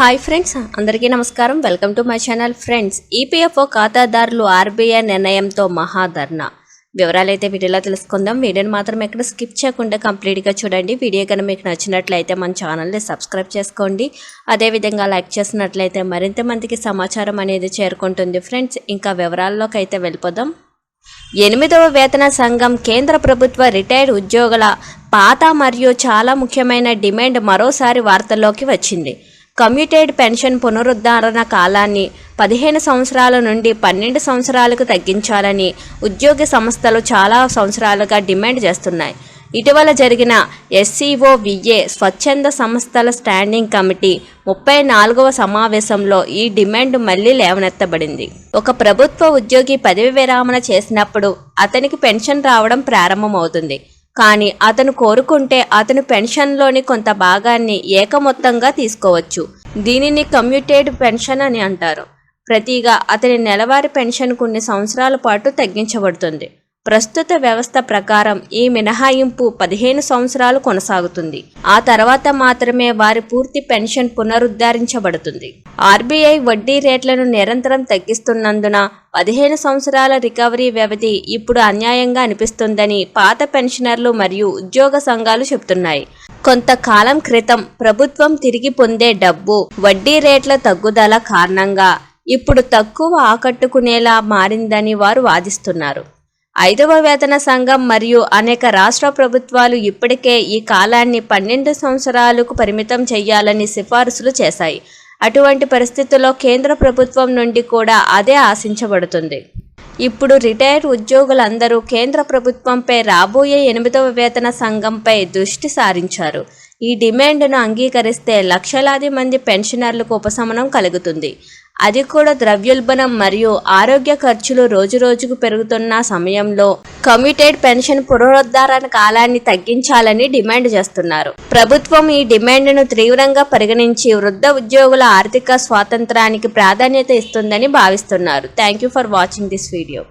Hi friends అందరికీ నమస్కారం. Welcome to my channel friends. EPFO ఖాతాదారులు ఆర్బీఐ నిర్ణయంతో మహాధర్నా. వివరాలైతే వీడియోలో తెలుసుకుందాం. వీడియోని మాత్రం ఎక్కడ స్కిప్ చేయకుండా కంప్లీట్గా చూడండి. వీడియో కనుక మీకు నచ్చినట్లయితే మన ఛానల్ని సబ్స్క్రైబ్ చేసుకోండి. అదేవిధంగా లైక్ చేసినట్లయితే మరింత మందికి సమాచారం అనేది చేరుకుంటుంది ఫ్రెండ్స్. ఇంకా వివరాల్లోకి అయితే వెళ్ళిపోదాం. ఎనిమిదవ వేతన సంఘం కేంద్ర ప్రభుత్వ రిటైర్డ్ ఉద్యోగుల పాత మరియు చాలా ముఖ్యమైన డిమాండ్ మరోసారి వార్తల్లోకి వచ్చింది. కమ్యూటెడ్ పెన్షన్ పునరుద్ధరణ కాలాన్ని పదిహేను సంవత్సరాల నుండి పన్నెండు సంవత్సరాలకు తగ్గించాలని ఉద్యోగ సంస్థలు చాలా సంవత్సరాలుగా డిమాండ్ చేస్తున్నాయి. ఇటీవల జరిగిన ఎస్సీఓ విఏ స్వచ్ఛంద సంస్థల స్టాండింగ్ కమిటీ ముప్పై నాలుగవ సమావేశంలో ఈ డిమాండ్ మళ్ళీ లేవనెత్తబడింది. ఒక ప్రభుత్వ ఉద్యోగి పదవి విరామణ చేసినప్పుడు అతనికి పెన్షన్ రావడం ప్రారంభమవుతుంది. కానీ అతను కోరుకుంటే అతను పెన్షన్లోని కొంత భాగాన్ని ఏకమొత్తంగా తీసుకోవచ్చు. దీనిని కమ్యూటేడ్ పెన్షన్ అని అంటారు. ప్రతిగా అతని నెలవారీ పెన్షన్ కొన్ని సంవత్సరాల పాటు తగ్గించబడుతుంది. ప్రస్తుత వ్యవస్థ ప్రకారం ఈ మినహాయింపు పదిహేను సంవత్సరాలు కొనసాగుతుంది. ఆ తర్వాత మాత్రమే వారి పూర్తి పెన్షన్ పునరుద్ధరించబడుతుంది. ఆర్బీఐ వడ్డీ రేట్లను నిరంతరం తగ్గిస్తున్నందున పదిహేను సంవత్సరాల రికవరీ వ్యవధి ఇప్పుడు అన్యాయంగా అనిపిస్తుందని పాత పెన్షనర్లు మరియు ఉద్యోగ సంఘాలు చెబుతున్నాయి. కొంతకాలం క్రితం ప్రభుత్వం తిరిగి పొందే డబ్బు వడ్డీ రేట్ల తగ్గుదల కారణంగా ఇప్పుడు తక్కువ ఆకట్టుకునేలా మారిందని వారు వాదిస్తున్నారు. ఐదవ వేతన సంఘం మరియు అనేక రాష్ట్ర ప్రభుత్వాలు ఇప్పటికే ఈ కాలాన్ని పన్నెండు సంవత్సరాలకు పరిమితం చేయాలని సిఫారసులు చేశాయి. అటువంటి పరిస్థితుల్లో కేంద్ర ప్రభుత్వం నుండి కూడా అదే ఆశించబడుతుంది. ఇప్పుడు రిటైర్డ్ ఉద్యోగులందరూ కేంద్ర ప్రభుత్వంపై రాబోయే ఎనిమిదవ వేతన సంఘంపై దృష్టి సారించారు. ఈ డిమాండ్ను అంగీకరిస్తే లక్షలాది మంది పెన్షనర్లకు ఉపశమనం కలుగుతుంది. అది కూడా ద్రవ్యోల్బణం మరియు ఆరోగ్య ఖర్చులు రోజురోజుకు పెరుగుతున్న సమయంలో కమ్యూటెడ్ పెన్షన్ పునరుద్ధరణ కాలాన్ని తగ్గించాలని డిమాండ్ చేస్తున్నారు. ప్రభుత్వం ఈ డిమాండ్ను తీవ్రంగా పరిగణించి వృద్ధ ఉద్యోగుల ఆర్థిక స్వాతంత్రానికి ప్రాధాన్యత ఇస్తుందని భావిస్తున్నారు. Thank you for watching this video.